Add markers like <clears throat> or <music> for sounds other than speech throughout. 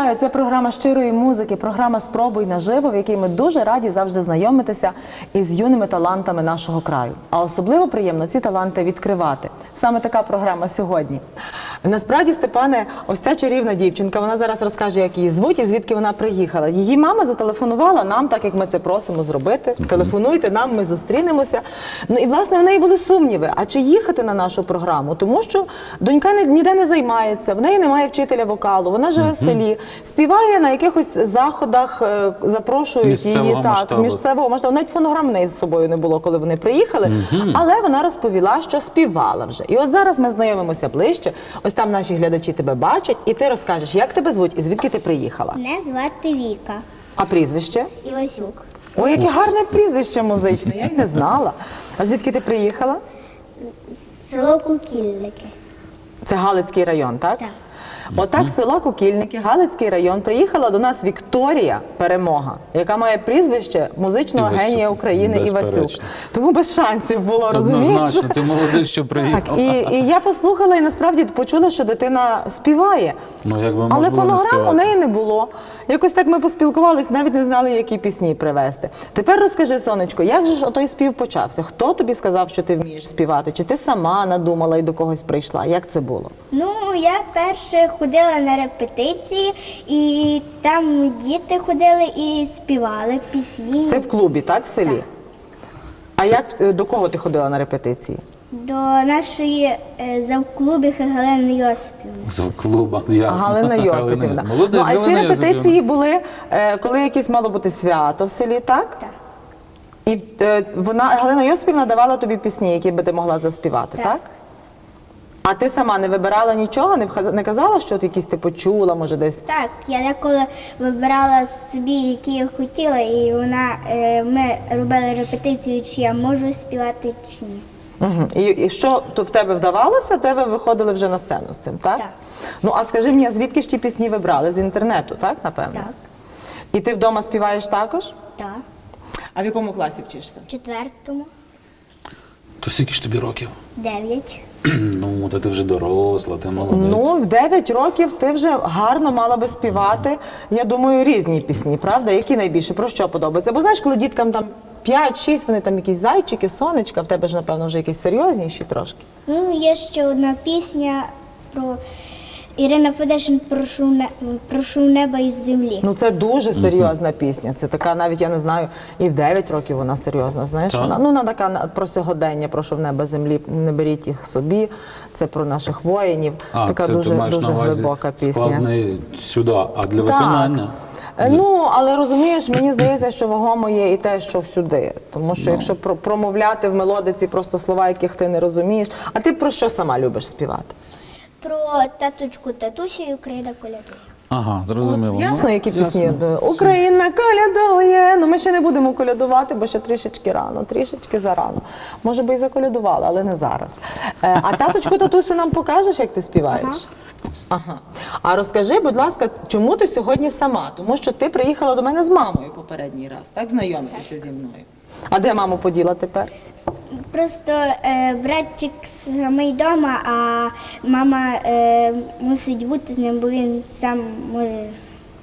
Вітаю! Це програма щирої музики, програма Спробуй наживо, в якій ми дуже раді завжди знайомитися із юними талантами нашого краю. А особливо приємно ці таланти відкривати. Саме така програма сьогодні. Насправді, Степане, ось ця чарівна дівчинка. Вона зараз розкаже, як її звуть і звідки вона приїхала. Її мама зателефонувала нам, так як ми це просимо зробити. Телефонуйте нам, ми зустрінемося. Ну і власне в неї були сумніви. А чи їхати на нашу програму? Тому що донька ніде не займається, в неї немає вчителя вокалу, вона живе в селі, співає на якихось заходах, е, запрошують Місцевого її так, місцевого масштабу. Навіть фонограм в неї з собою не було, коли вони приїхали. Але вона розповіла, що співала вже. І от зараз ми знайомимося ближче. Ось там наші глядачі тебе бачать, і ти розкажеш, як тебе звуть і звідки ти приїхала. Мене звати Віка А прізвище? Івасюк. Ой, яке гарне прізвище музичне, я й не знала. А звідки ти приїхала? Село Кукільники. Це Галицький район, так? Так. Отак з села Кукільники, Галицький район, приїхала до нас Вікторія Перемога, яка має прізвище музичного Івасюк. генія України Івасюк. Тому без шансів було, розумієш? Однозначно, ти молодець, що приїхав. Так, і, і я послухала і насправді почула, що дитина співає. Ну, як Але фонограм у неї не було. Якось так ми поспілкувались, навіть не знали, які пісні привезти. Тепер розкажи, сонечко, як же ж отой спів почався? Хто тобі сказав, що ти вмієш співати? Чи ти сама надумала і до когось прийшла? Як це було? Ну, я перше ходила на репетиції, і там діти ходили і співали пісні Це в клубі, так, в селі? Так. А як е, до кого ти ходила на репетиції? до нашої е, завклуби Галини Йосипівни. З клуба, ясно. Галина <laughs> Йосипівна. Молодець, ну, а ці Галина репетиції були, е, коли якесь мало бути свято в селі, так? Так. І е, вона Галина Йосипівна давала тобі пісні, які би ти могла заспівати, так? Так. А ти сама не вибирала нічого, не, вхаз- не казала, що ти якісь ти почула, може десь. Так, я деколи вибирала собі, які я хотіла, і вона е, ми робили репетицію, чи я можу співати чи ні. Угу. І, і що то в тебе вдавалося, те ви виходили вже на сцену з цим, так? Так. Ну а скажи мені, а звідки ж ті пісні ви брали? З інтернету, так, напевно? Так. І ти вдома співаєш також? Так. А в якому класі вчишся? В четвертому То скільки ж тобі років? дев'ять. <clears throat> Ну, то ти вже доросла, ти молодець. Ну, в 9 років ти вже гарно мала би співати. Я думаю, різні пісні, правда? Які найбільше про що подобається? Бо знаєш, коли діткам там 5-6, вони там якісь зайчики, сонечка, в тебе ж, напевно, вже якісь серйозніші трошки. Ну, є ще одна пісня про Ірина Федешин прошу, не... прошу неба із землі. Ну це дуже серйозна пісня. Це така, навіть я не знаю, і в 9 років вона серйозна. Знаєш, Так. вона ну вона така про сьогодення, про що в небо землі, не беріть їх собі. Це про наших воїнів. А, така це дуже ти маєш дуже на увазі глибока пісня. складний сюди, а для виконання? Е, Ну, але розумієш, мені здається, що вагомо є і те, що сюди. Тому Ну. що якщо про- промовляти в мелодиці просто слова, яких ти не розумієш. А ти про що сама любиш співати? Про таточку татусю і Україна колядує. Ага, зрозуміло. Ну, Ясно, які пісні? ясно. Україна колядує. Ну ми ще не будемо колядувати, бо ще трішечки рано, трішечки зарано. Може би і заколядували, але не зараз. Е, А таточку татусю нам покажеш, як ти співаєш? Ага. А розкажи, будь ласка, чому ти сьогодні сама? Тому що ти приїхала до мене з мамою попередній раз, так знайомитися зі мною. А де маму поділа тепер? Просто е, братчик самий вдома, а мама е, мусить бути з ним, бо він сам може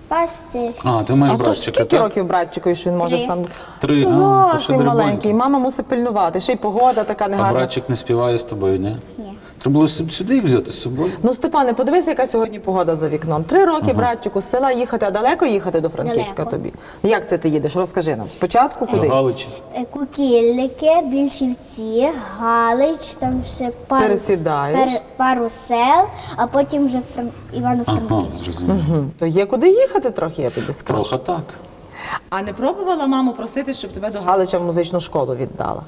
пасти. А, ти маєш а то ж братчика, скільки так? років братчикові, що він може Три. сам Три, Ну, а, то ще зовсім маленький. Мама мусить пильнувати. Ще й погода така А негарна. братчик не співає з тобою, ні? Ні. Треба було сю- сюди їх взяти з собою. Ну, Степане, подивись, яка сьогодні погода за вікном. Три роки, братчику, з села їхати, а далеко їхати до Франківська Далеко. тобі. Як це ти їдеш? Розкажи нам. Спочатку куди? До Галичі. Е, Кукільники, Більшівці, Галич, там ще пару, Пересідаєш. пару сел, а потім вже Фран... Ага, Івано-Франківськ. зрозуміло. Мгм. То є куди їхати трохи, я тобі скажу. Трохи так. А не пробувала маму просити, щоб тебе до Галича в музичну школу віддала?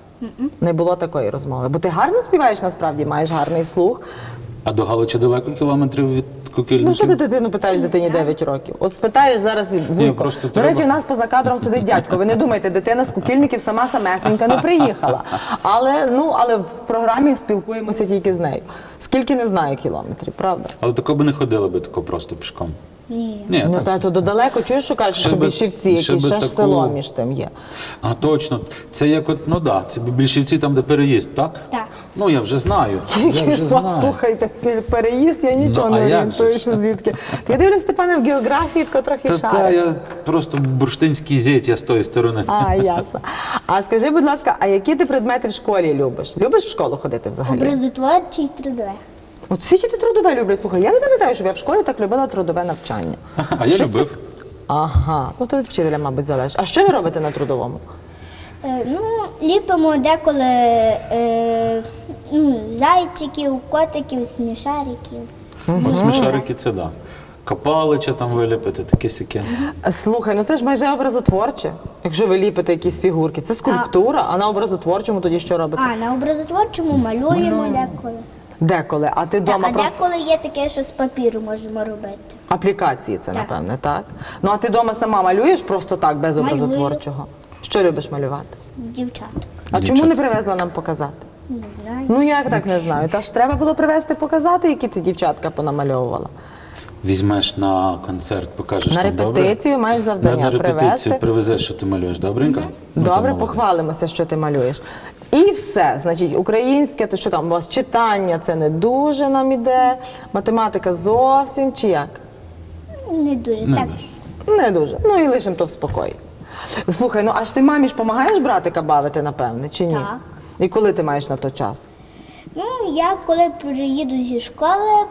Не було такої розмови. Бо ти гарно співаєш насправді, маєш гарний слух. А до Галича далеко кілометрів від кукільників? Ну що ти дитину питаєш дитині 9 років? От спитаєш зараз і вуйко. просто До речі, треба- у нас поза кадром сидить дядько. Ви не думайте, дитина з кукільників сама самесенька не приїхала. Але ну але в програмі спілкуємося тільки з нею. Скільки не знаю кілометрів, правда? Але тако би не ходила би тако просто пішком. Ні. Ні, Ну так. та то далеко чуєш, що кажеш, що Ще би- більшівці, ще які би ще ж таку- село між тим є. А точно, це як от, ну да, це більшівці там, де переїзд, так? Так. Ну я вже знаю. Я Який вже ж вас, знаю. слухайте, пе- переїзд, я нічого Ну, а не як же ж? орієнтуюся звідки. Я дивлюсь, Степане, в географії тако трохи Та, та шариш. я просто бурштинський зять, я з тої сторони. А, ясно. А скажи, будь ласка, а які ти предмети в школі любиш? Любиш в школу ходити взагалі? Образотворчий трудове. От всі діти трудове люблять. Слухай, я не пам'ятаю, щоб я в школі так любила трудове навчання. А я Щось любив. Ага, ну то від вчителя, мабуть, залежить. А що ви робите на трудовому? Е, ну, ліпимо деколи е, ну, зайчиків, котиків, смішариків. От смішарики це да. Копалича там виліпити, таке сяке. Слухай, ну це ж майже образотворче. Якщо ви ліпите якісь фігурки, це скульптура, а на образотворчому тоді що робите? А на образотворчому малюємо деколи. Деколи, а ти вдома а просто деколи є таке, що з папіру можемо робити. аплікації це, Так. напевне, так? Ну а ти вдома сама малюєш просто так, без Малюю. образотворчого? Що любиш малювати? Дівчаток. А чому не привезла нам показати? Не знаю. Ну як так не знаю. Та ж треба було привезти показати, які ти дівчатка понамальовувала. Візьмеш на концерт, покажеш На нам, добре? репетицію маєш завдання на, на репетицію привезти. привезеш, що ти малюєш, добренько? Ну, Добре, молодець. похвалимося, що ти малюєш. І все. Значить, українське, то що там у вас читання це не дуже нам іде, математика зовсім чи як? Не дуже. Не так. дуже. Не дуже. Ну і лишимо то в спокої. Слухай, ну а ж ти мамі ж допомагаєш братика бавити, напевне, чи ні? Так. І коли ти маєш на то час? Ну, я коли приїду зі школи,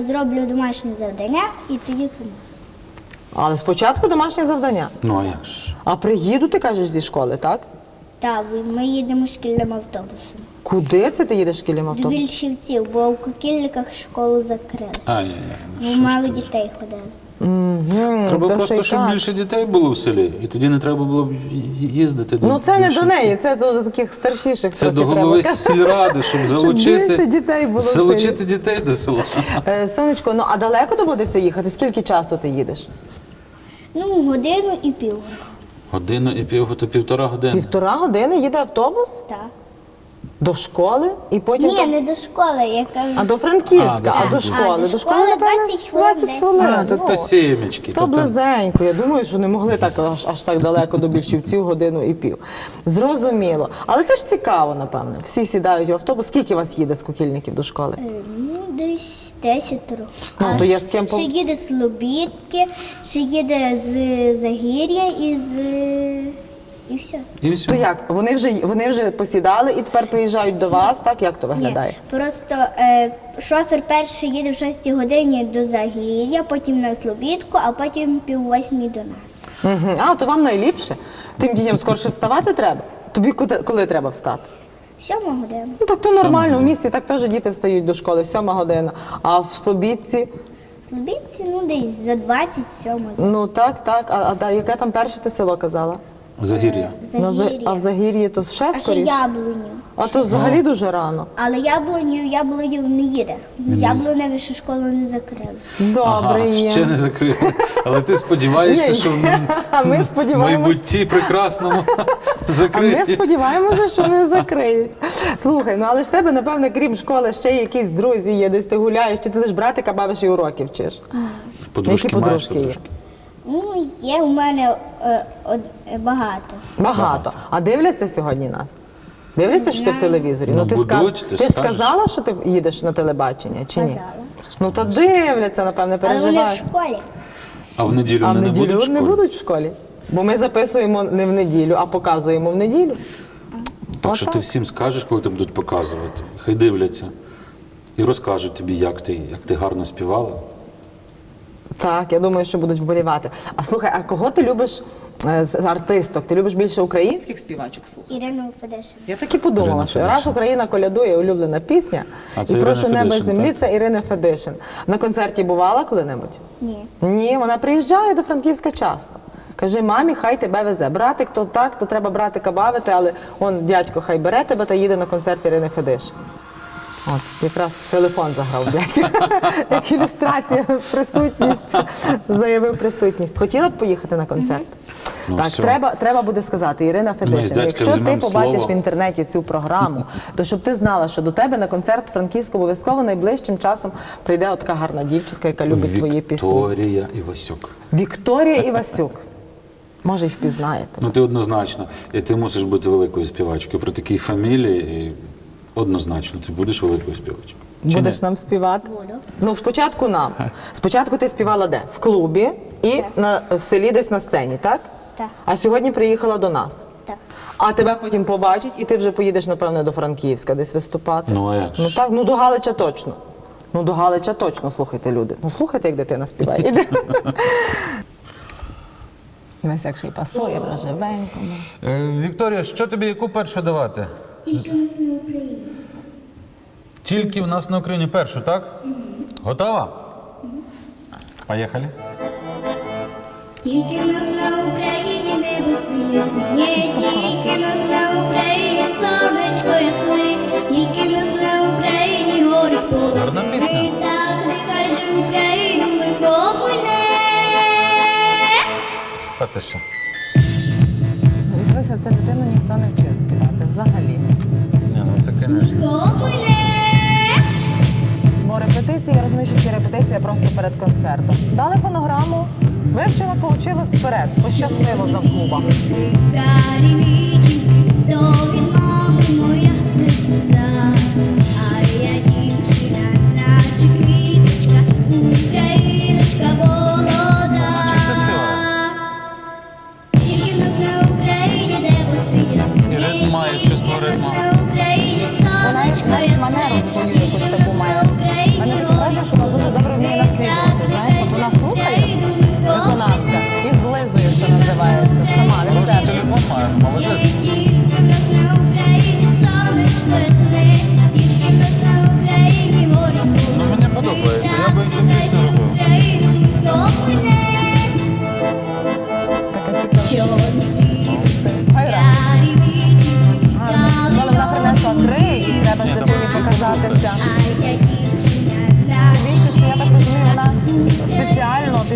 зроблю домашнє завдання і тоді помогу. Але спочатку домашнє завдання. Ну а як ж? А приїду, ти кажеш, зі школи, так? Так, ми їдемо шкільним автобусом. Куди це ти їдеш шкільним До автобусом? більшівців, бо в Кокільниках школу закрили. Ай-яй-яй. ну, Бо що ж мало дітей ходили. Треба то просто, щоб так. більше дітей було в селі, і тоді не треба було б їздити. Ну це не до неї, це до таких старшіших. Це до голови треба. сільради, щоб залучити, більше дітей було в селі. залучити дітей до села. Е, Сонечко, ну а далеко доводиться їхати? Скільки часу ти їдеш? Ну, годину і пів. Годину і пів, то півтора години. Півтора години їде автобус Так. До школи і потім. Ні, не до школи, я кажу. А до Франківська, А, а, до до школи. А, до до школи, школи 20 хвилин, 20 хвилин. А, то, ну. то сімечки. То то- то- близенько. Я думаю, що не могли так аж, аж так далеко до більшівців годину і пів. Зрозуміло. Але це ж цікаво, напевне. Всі сідають в автобус. Скільки вас їде з кукільників до школи? Е, Ну, десь десятеро. Ну, А то я з ким Ще їде з Лобідки, ще їде з Загір'я і з. І все. І все. То як? Вони вже вони вже посідали і тепер приїжджають до вас, так? Як то виглядає? Ні, просто е, шофер перший їде в 6 годині до Загір'я, потім на Слобідку, а потім пів восьмій до нас. Угу. А, то вам найліпше. Тим дітям скорше вставати треба. Тобі коли, коли треба встати? Сьома година. Ну так то нормально. В місті так теж діти встають до школи, сьома година. А в Слобідці, Слобідці, ну десь за 27 ну так, так. А, а да, яке там перше ти село казала? Загір'я. На За- а в Загір'ї то ще А ще скоріше? яблуню. А то взагалі дуже рано. Але яблуню, яблунів не їде. Яблуневі ще школу не закрили. Добре Ага, є. ще не закрили. Але ти сподіваєшся, Ні, що в А ми сподіваємося. майбутті прекрасному <laughs> А ми закриті. сподіваємося, що не закриють. Слухай, ну але ж в тебе, напевне, крім школи, ще якісь друзі є, десь ти гуляєш, чи ти лиш братика бавиш і уроки вчиш. Подружки Які маєш подружки є? подружки? Ну, є у мене е, од- е, багато. Багато. А дивляться сьогодні нас? Дивляться, що ти в телевізорі? Ну, ти, будуть, ти ти ж скажеш. сказала, що ти їдеш на телебачення, чи ні? Сказала. Ну то дивляться, напевне, Але вони в переживають. школі. А в неділю А в вони не неділю будуть в не школі? будуть в школі. Бо ми записуємо не в неділю, а показуємо в неділю. Так що Отак. ти всім скажеш, коли тебе будуть показувати. Хай дивляться. І розкажуть тобі, як ти, як ти гарно співала. Так, я думаю, що будуть вболівати. А слухай, а кого ти любиш е, з артисток? Ти любиш більше українських співачок слухати? Ірину Федишин. Я так і подумала, Ірина що Федишин. раз Україна колядує улюблена пісня, А і це прошу Ірина небо з Федишин, землі, так? це Ірина Федишин. На концерті бувала коли-небудь? Ні. Ні, вона приїжджає до Франківська часто. Каже, мамі, хай тебе везе. Братик, то так, то треба братика бавити, але он дядько хай бере тебе та їде на концерт Ірини Федишин. От, якраз телефон заграв дядька. <laughs> Як ілюстрація, присутність, заявив присутність. Хотіла б поїхати на концерт? Ну, так, все. треба, треба буде сказати, Ірина з Федишин, дядьком якщо ти побачиш слово. в інтернеті цю програму, то щоб ти знала, що до тебе на концерт Франківську обов'язково найближчим часом прийде от така гарна дівчинка, яка любить твої пісні. Вікторія Івасюк. Вікторія Івасюк. Може, й впізнаєте. Ну ти однозначно, і ти мусиш бути великою співачкою. При такій фамілії і однозначно ти будеш великою співачкою. Чи Будеш ні? нам співати? Буду. Ну, спочатку нам. Спочатку ти співала де? В клубі і на, в селі десь на сцені, так? Так. А сьогодні приїхала до нас. Так. А тебе потім побачать, і ти вже поїдеш, напевне, до Франківська десь виступати. Ну, а як ж? Ну так, ну до Галича точно. Ну до Галича точно, слухайте, люди. Ну слухайте, як дитина співає. Іде. <laughs> Весь як ще й пасує, вже живенько. ну. Е, Вікторія, що тобі яку першу давати? Тільки в нас на Україні першу, так? Готова? Поїхали. Тільки в нас на Україні небо синє синє, тільки в нас на Україні сонечко ясне, тільки в нас на Україні гори поле. Так нехай же Україну лихо плине. Ну, Дивися, це дитину ніхто не вчив співати взагалі. Ні, ну це, звісно. Бо репетиції, я розумію, що ці репетиції просто перед концертом. Дали фонограму, вивчила, получилось вперед. Пощасливо за клуба.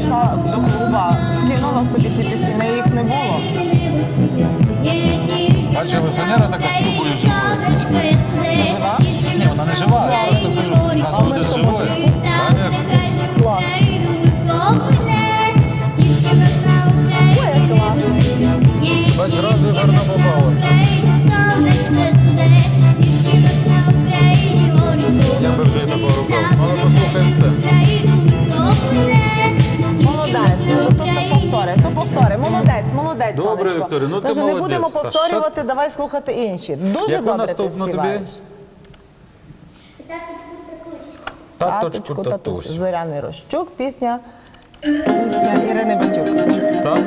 Пішла до клуба, скинула собі ці пісні, неї їх не було. Бачиш, ви фанера така з тобою живою. Жива? Ні, вона не жива, я просто кажу, у нас Молодець, Добре, сонечко. Вікторія, ну ти Тож не молодець. будемо Та повторювати, давай слухати інші. Дуже Яку добре наступну ти тобі? співаєш. Таточку, татусь. татусь. Зоряний Рощук, пісня, пісня Ірини Батюк. Так?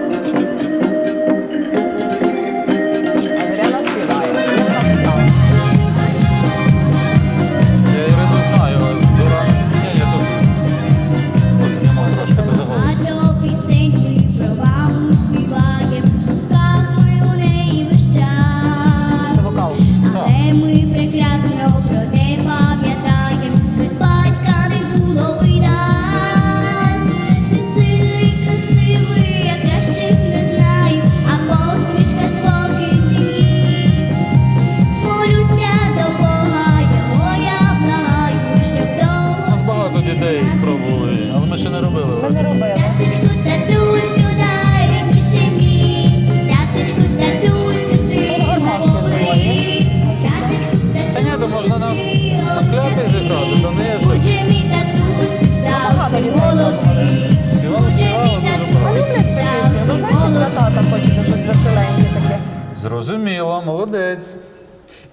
Зрозуміло, молодець.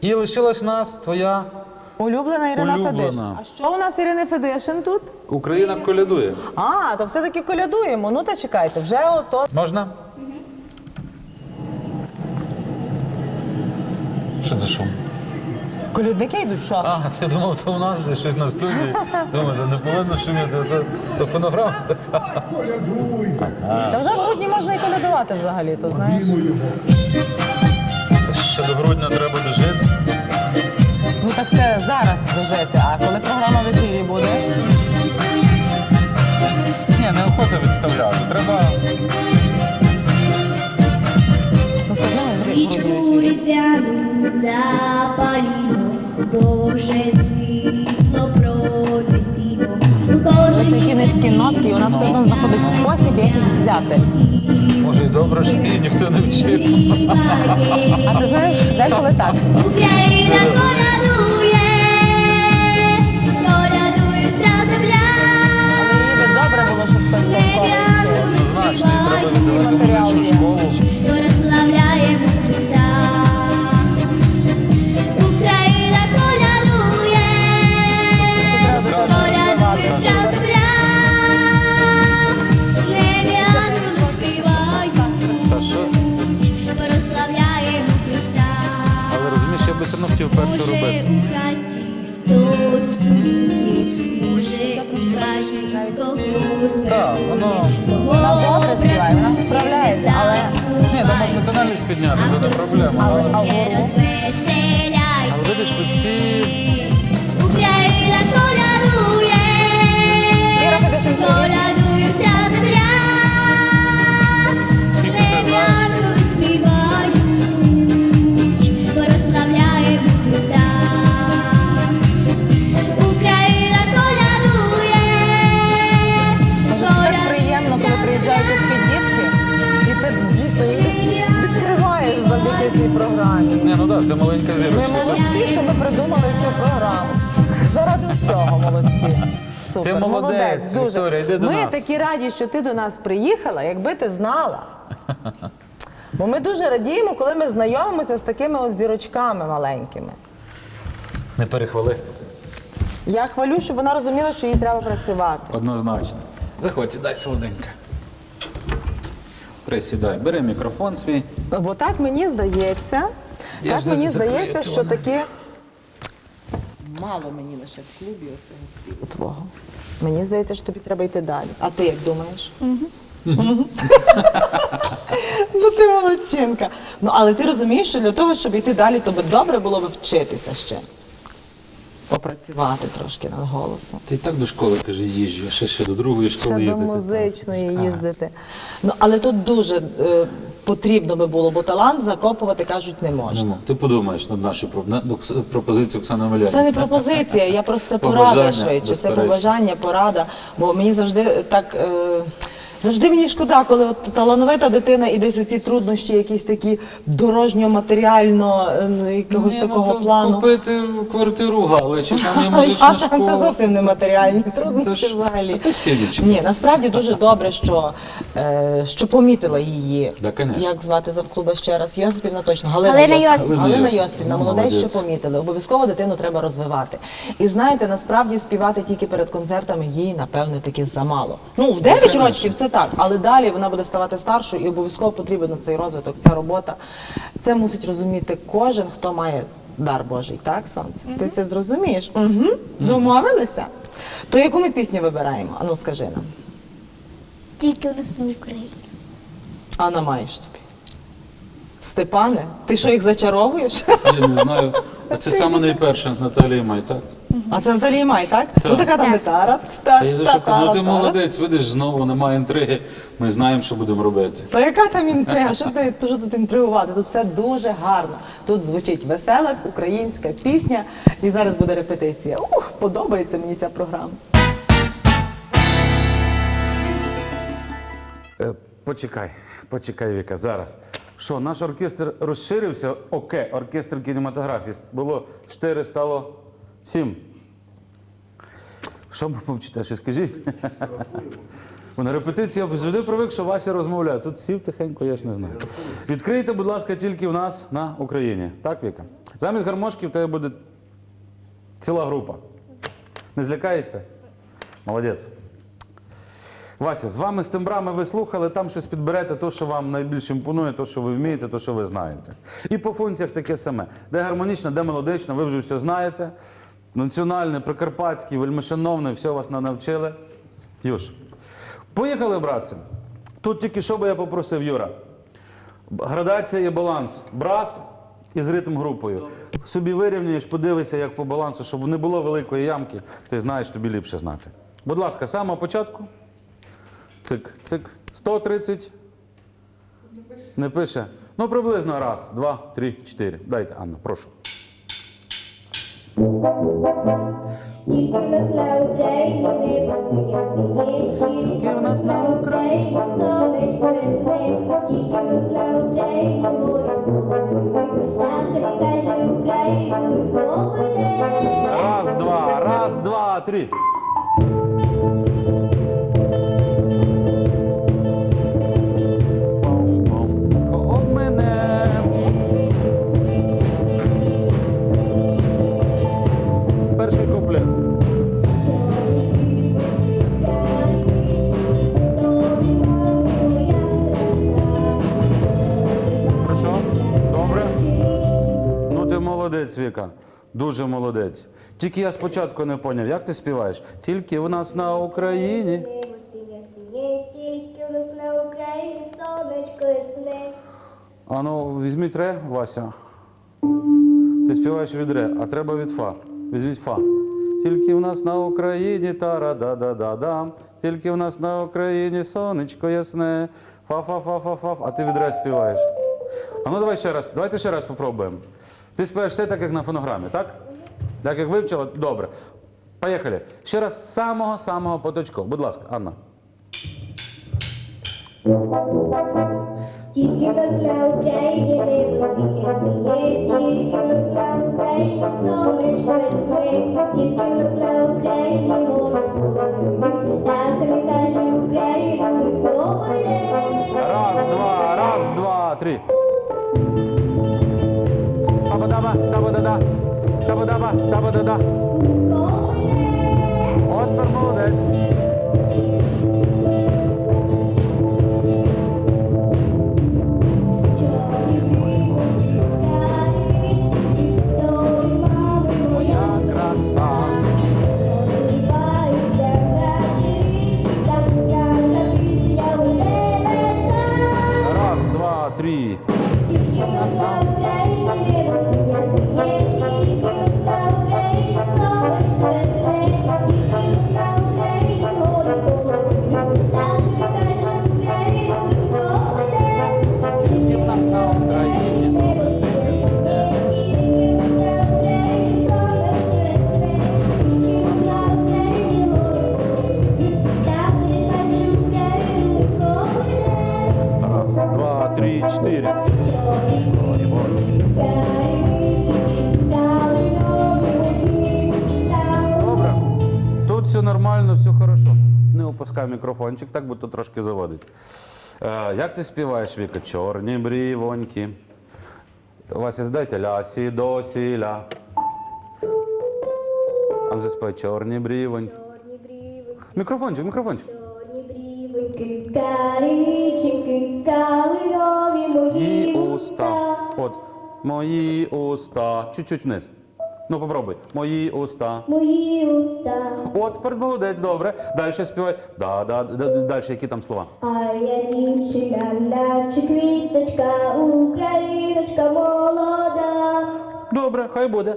І лишилась в нас твоя Улюблена Ірина Улюблена. Федишин. А що у нас Ірини Федишин тут? Україна колядує. А, то все-таки колядуємо. Ну та чекайте, вже ото. Можна? Що за шум? Колядники йдуть, що? А, я думав, то у нас десь щось на студії. Думаю, то не повинно шуміти, то, то фонограма така. Та вже в грудні можна і колядувати взагалі, то знаєш. Та ще до грудня треба дожити. Ну так це зараз дожити, а коли програма в ефірі буде? Ні, неохота відставляти. Треба. Свічку різдвяну запалімо, бо світ. Вона все одно знаходить спосіб, як їх взяти. Може, і добре, що її ніхто не вчив. А ти знаєш, деколи так. Україна колядує, колядує вся земля. Але їй добре було, щоб хтось ангели Однозначно, треба віддавати музичну школу. Все одно хотів перше робити. у хаті хтось сумує, може, у хаті когось Так, воно. Вона добре співає, вона справляється, але Ні, там можна тональність підняти, це не проблема. Але- але видиш, оці це маленька Ми зірочка. молодці, що ми придумали цю програму. Заради цього молодці. Супер, Ти молодець, дуже. Вікторія, йди до ми нас. такі раді, що ти до нас приїхала, якби ти знала. <laughs> Бо ми дуже радіємо, коли ми знайомимося з такими от зірочками маленькими. Не перехвали. Я хвалю, щоб вона розуміла, що їй треба працювати. Однозначно. Заходь, сідай солоденька. Присідай, бери мікрофон свій. Бо так мені здається, Я так ж мені закрию здається, що таке. Мало мені лише в клубі оцього співу твого. Мені здається, що тобі треба йти далі. А ти як думаєш? <laughs> Ну ти молодчинка. Ну але ти розумієш, що для того, щоб йти далі, то би добре було б вчитися ще. Попрацювати трошки над голосом. Ти і так до школи, каже, їжджу, ще, ще до другої школи Ще до їздити. музичної їздити. Ну але тут дуже е, потрібно би було, бо талант закопувати кажуть не можна. Ну, ти подумаєш над нашою над Окс- пропозицією Оксани Омелян. Це не пропозиція, я просто це <laughs> порада швидше. Це побажання, порада. Бо мені завжди так. Е, Завжди мені шкода, коли от талановита дитина і десь оці труднощі, якісь такі дорожньо-матеріально е, якогось Ні, такого ну, плану. Купити квартиру в Галичі, там є А музична там школа. це зовсім не матеріальні труднощі ж- взагалі. а ти сидячи. Ні, насправді дуже добре, що, е, що помітила її. Да, конечно. Як звати завклуба ще раз? Йосипівна точно. Галина, Галина Йосипівна. Йосипівна. Галина Йосипівна, Йосипівна. молодець, що Молодець. помітили. Обов'язково дитину треба розвивати. І знаєте, насправді співати тільки перед концертами їй, напевне, таки замало. Ну, в 9 конечно. років це так, але далі вона буде ставати старшою і обов'язково потрібен цей розвиток, ця робота. Це мусить розуміти кожен, хто має дар Божий, так, сонце? Ти це зрозумієш? Угу. Домовилися? То яку ми пісню вибираємо? Ану, скажи нам. Тільки у нас на Україні. Анна маєш тобі. Степане, ти що їх зачаровуєш? Я не знаю. А це саме найперше Наталія Май, так? А це Наталія Май, так? Ну така там гітара. Та я за ну ти молодець, видиш, знову немає інтриги. Ми знаємо, що будемо робити. Та яка там інтрига? Що ти що тут інтригувати? Тут все дуже гарно. Тут звучить весела українська пісня, і зараз буде репетиція. Ух, подобається мені ця програма. Е, Почекай, почекай, Віка, зараз. Що, наш оркестр розширився? Окей, оркестр кінематографії. Було 4, стало 7. Що мовчите, що скажіть? На репетиції я завжди привик, що Вася розмовляє. Тут сів тихенько, я ж не знаю. Відкрийте, будь ласка, тільки в нас на Україні. Так, Віка? Замість гармошки в тебе буде ціла група. Не злякаєшся? Молодець. Вася, з вами з тембрами ви слухали, там щось підберете, то, що вам найбільше імпонує, то, що ви вмієте, то, що ви знаєте. І по функціях таке саме. Де гармонічно, де мелодично, ви вже все знаєте. Національне, прикарпатське, вельмишановне, все вас на- навчили. Юж. Поїхали, братці. Тут тільки що би я попросив, Юра. Градація і баланс. Брас із ритм групою. Собі вирівнюєш, подивися, як по балансу, щоб не було великої ямки. Ти знаєш, тобі ліпше знати. Будь ласка, з самого початку. Цик, цик. 130. Не пише. Ну, приблизно раз, два, три, чотири. Дайте, Анна, прошу. Тільки в нас на Україні небо синє синє, тільки в нас на Україні сонечко весни, тільки в нас на Україні море половини, так же Україну легко. Раз, два, раз, два, три. Дуже молодець. Тільки я спочатку не поняв, як ти співаєш? Тільки в нас на Україні. Синє, тільки в нас на Україні сонечко. А ну, візьміть ре, Вася. Ти співаєш від ре, а треба від фа. Візьміть фа. Тільки в нас на Україні тара да да да да Тільки в нас на Україні сонечко ясне. фа фа фа фа фа А ти від ре співаєш. А ну давай ще раз, давайте ще раз попробуємо. Ти співаєш все так, як на фонограмі, так? Так як вивчила? Добре. Поїхали. Ще раз з самого-самого поточку. Будь ласка, Анна. Тільки в нас на Україні небо синє синє, тільки в нас на Україні сонечко ясне, тільки в нас на Україні половини, так нехай же Україну легко буде. Раз, два, раз, два, три. Даба-даба, даба-да-да. Даба-даба, даба-да-да. От молодець. Будто трошки заводить. Е, як ти співаєш, Віка? Чорні брівоньки. Вася, здайте ля, сі, до, сі, ля. А вже співай чорні брівоньки. Мікрофончик, мікрофончик. Чорні брівоньки, карівчики, калинові Мої уста. От. Мої уста. Чуть-чуть вниз. Ну, попробуй. Мої уста. Мої уста, От, тепер молодець, добре. Далі співай. Да, да, да, да, далі, які там слова? а я дівчина, наче квіточка, україночка молода. Добре, хай буде.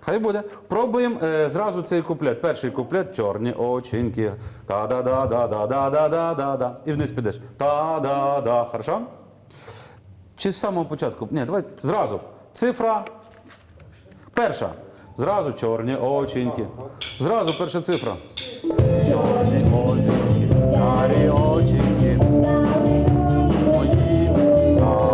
Хай буде. Пробуємо е, зразу цей куплет. Перший куплет чорні оченьки. Та-да-да-да-да-да-да-да-да. І вниз підеш. Та-да-да. Хорошо? Чи з самого початку? Ні, давай зразу. Цифра. Перша. Зразу чорні оченьки. Зразу перша цифра. Чорні оченьки, карі оченьки. Мої уста.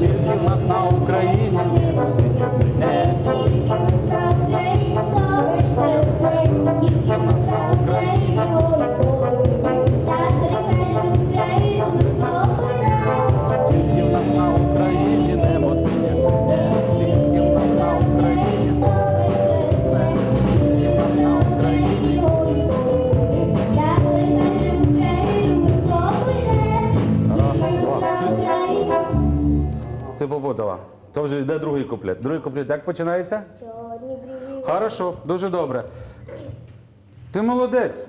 Тільки в нас на Україні куплет. Другий куплет як починається? Чорні брівні. Хорошо, дуже добре. Ти молодець.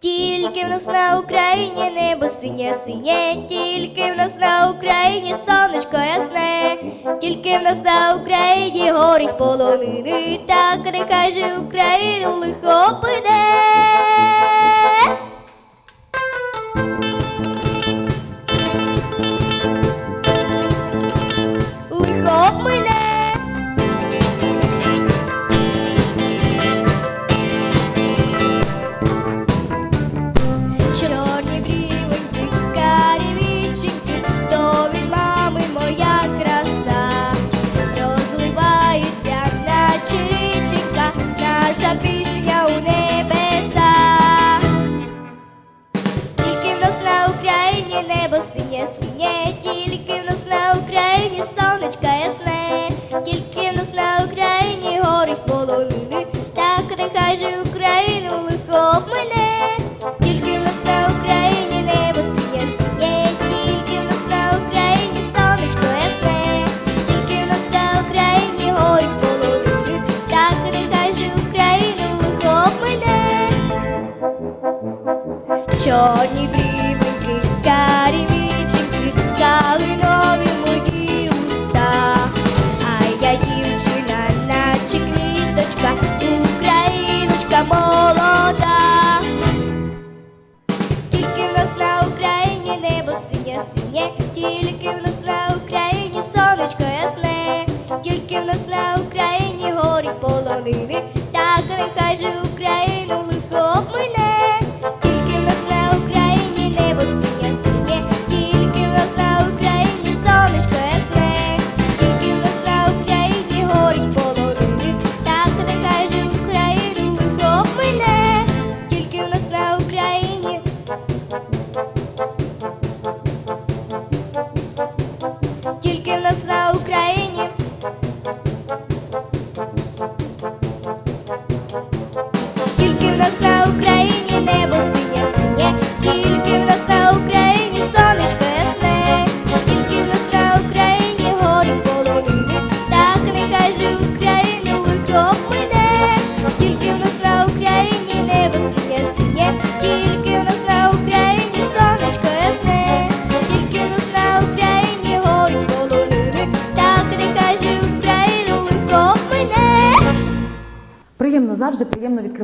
Тільки в нас на Україні небо синє синє, тільки в нас на Україні сонечко ясне, тільки в нас на Україні горить полонини, так нехай же Україну лихо піде. guys are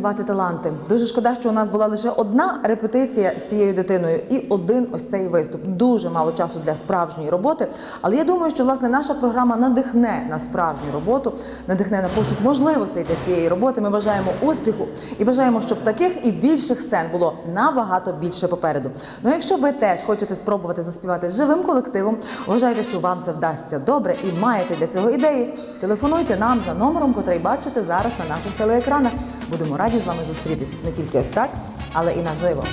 розвивати таланти. Дуже шкода, що у нас була лише одна репетиція з цією дитиною і один ось цей виступ. Дуже мало часу для справжньої роботи. Але я думаю, що власне наша програма надихне на справжню роботу, надихне на пошук можливостей для цієї роботи. Ми бажаємо успіху і бажаємо, щоб таких і більших сцен було набагато більше попереду. Ну, якщо ви теж хочете спробувати заспівати живим колективом, вважайте, що вам це вдасться добре і маєте для цього ідеї. Телефонуйте нам за номером, котрий бачите зараз на наших телеекранах. Будемо раді раді з вами зустрітись не тільки ось так, але і наживо.